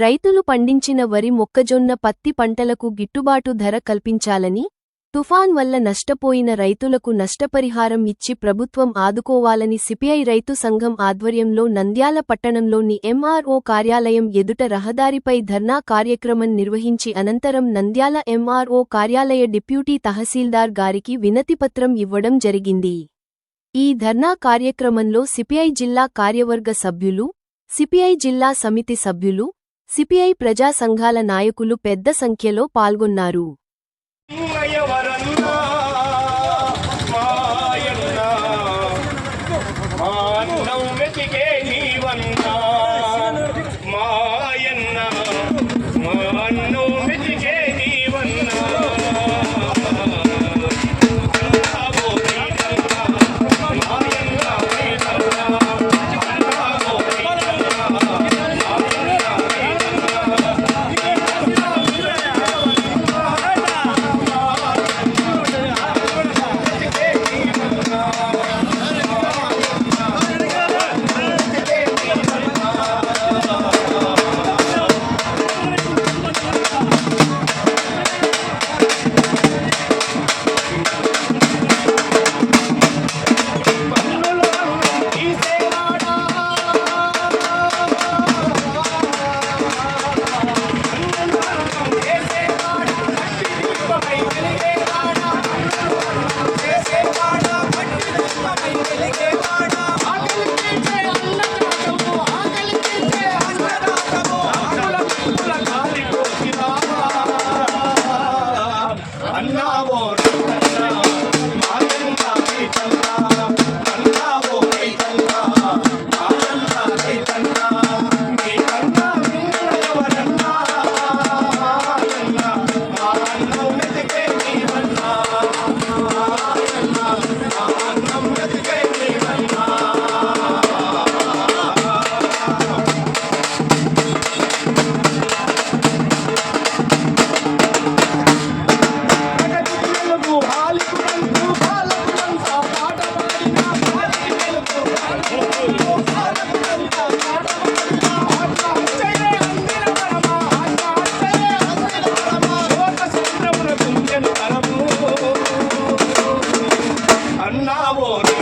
రైతులు పండించిన వరి మొక్కజొన్న పత్తి పంటలకు గిట్టుబాటు ధర కల్పించాలని తుఫాన్ వల్ల నష్టపోయిన రైతులకు నష్టపరిహారం ఇచ్చి ప్రభుత్వం ఆదుకోవాలని సిపిఐ రైతు సంఘం ఆధ్వర్యంలో నంద్యాల పట్టణంలోని ఎంఆర్ఓ కార్యాలయం ఎదుట రహదారిపై ధర్నా కార్యక్రమం నిర్వహించి అనంతరం నంద్యాల ఎంఆర్ఓ కార్యాలయ డిప్యూటీ తహసీల్దార్ గారికి వినతిపత్రం ఇవ్వడం జరిగింది. ఈ ధర్నా కార్యక్రమంలో సిపిఐ జిల్లా కార్యవర్గ సభ్యులు సిపిఐ జిల్లా సమితి సభ్యులు సిపిఐ ప్రజా సంఘాల నాయకులు పెద్ద సంఖ్యలో పాల్గొన్నారు. ఎవరన్నా నీవన్నా